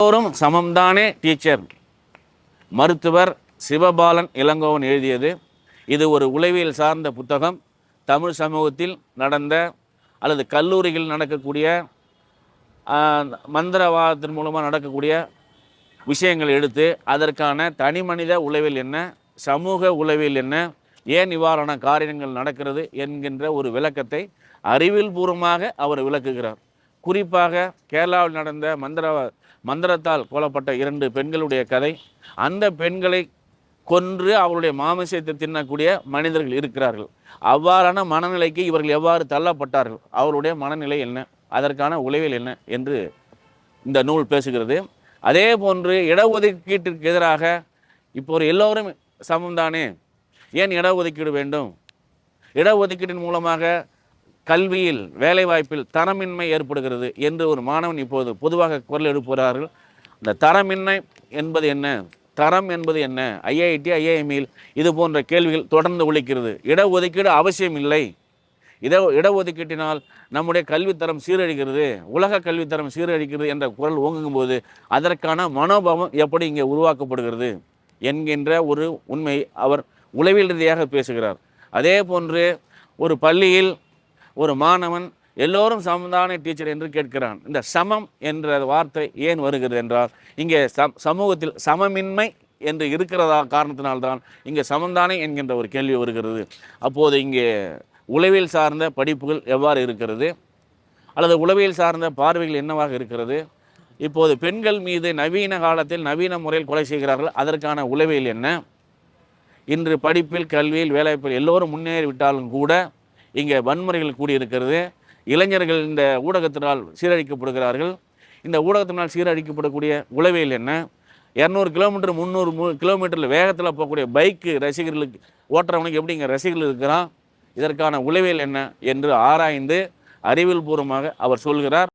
எல்லோரும் சமம்தானே டீச்சர் மருத்துவர் சிவபாலன் இளங்கோவன் எழுதியது. இது ஒரு உளவியல் சார்ந்த புத்தகம். தமிழ் சமூகத்தில் நடந்த அல்லது கல்லூரியில் நடக்கக்கூடிய மந்திரவாதத்தின் மூலமாக நடக்கக்கூடிய விஷயங்களை எடுத்து அதற்கான தனி மனித உளவில் என்ன சமூக உளவில் என்ன ஏன் இவ்வாறான காரியங்கள் நடக்கிறது என்கின்ற ஒரு விளக்கத்தை அறிவியல் பூர்வமாக அவர் விளக்குகிறார். குறிப்பாக கேரளாவில் நடந்த மந்திர மந்திரத்தால் கொல்லப்பட்ட இரண்டு பெண்களுடைய கதை அந்த பெண்களை கொன்று அவருடைய மாமிசத்தை தின்னக்கூடிய மனிதர்கள் இருக்கிறார்கள். அவ்வாறான மனநிலைக்கு இவர்கள் எவ்வாறு தள்ளப்பட்டார்கள்? அவருடைய மனநிலை என்ன? அதற்கான உளவியல் என்ன? என்று இந்த நூல் பேசுகிறது. அதே போன்று இடஒதுக்கீட்டிற்கு எதிராக இப்போ ஒரு எல்லோரும் சமம்தானே? ஏன் இடஒதுக்கீடு வேண்டும்? இடஒதுக்கீட்டின் மூலமாக கல்வியில் வேலைவாய்ப்பில் தரமின்மை ஏற்படுகிறது என்று ஒரு மாணவன் இப்போது பொதுவாக குரல் எழுப்புகிறார்கள். இந்த தரமின்மை என்பது என்ன? தரம் என்பது என்ன? ஐஐடி ஐஐஎம்இல் இது போன்ற கேள்விகள் தொடர்ந்து ஒழிக்கிறது இடஒதுக்கீடு அவசியம் இல்லை. இட இடஒதுக்கீட்டினால் நம்முடைய கல்வித்தரம் சீரழிகிறது உலக கல்வித்தரம் சீரழிக்கிறது என்ற குரல் ஓங்கும்போது போது அதற்கான மனோபாவம் எப்படி இங்கே உருவாக்கப்படுகிறது என்கின்ற ஒரு உண்மை அவர் உளவியல் ரீதியாக பேசுகிறார். அதே போன்று ஒரு பள்ளியில் ஒரு மாணவன் எல்லோரும் சமதான டீச்சர் என்று கேட்கிறான். இந்த சமம் என்ற வார்த்தை ஏன் வருகிறது என்றால் இங்கே சம் சமூகத்தில் சமமின்மை என்று இருக்கிறதா காரணத்தினால்தான் இங்கே சமந்தானே என்கின்ற ஒரு கேள்வி வருகிறது. அப்போது இங்கே உளவியல் சார்ந்த படிப்புகள் எவ்வாறு இருக்கிறது? அல்லது உளவியல் சார்ந்த பார்வைகள் என்னவாக இருக்கிறது? இப்போது பெண்கள் மீது நவீன காலத்தில் நவீன முறையில் கொலை செய்கிறார்கள் அதற்கான உளவியல் என்ன? இன்று படிப்பில் கல்வியில் வேலைவாய்ப்பில் எல்லோரும் முன்னேறி விட்டாலும் கூட இங்கே வன்முறைகள் கூடியிருக்கிறது. இளைஞர்கள் இந்த ஊடகத்தினால் சீரழிக்கப்படுகிறார்கள். இந்த ஊடகத்தினால் சீரழிக்கப்படக்கூடிய உளவியல் என்ன? இரநூறு கிலோமீட்டர் முந்நூறு மு கிலோமீட்டரில் வேகத்தில் போகக்கூடிய பைக்கு ரசிகர்களுக்கு ஓட்டுறவனுக்கு எப்படி இங்கே ரசிகர்கள் இருக்கிறான்? இதற்கான உளவியல் என்ன? என்று ஆராய்ந்து அறிவியல் பூர்வமாக அவர் சொல்கிறார்.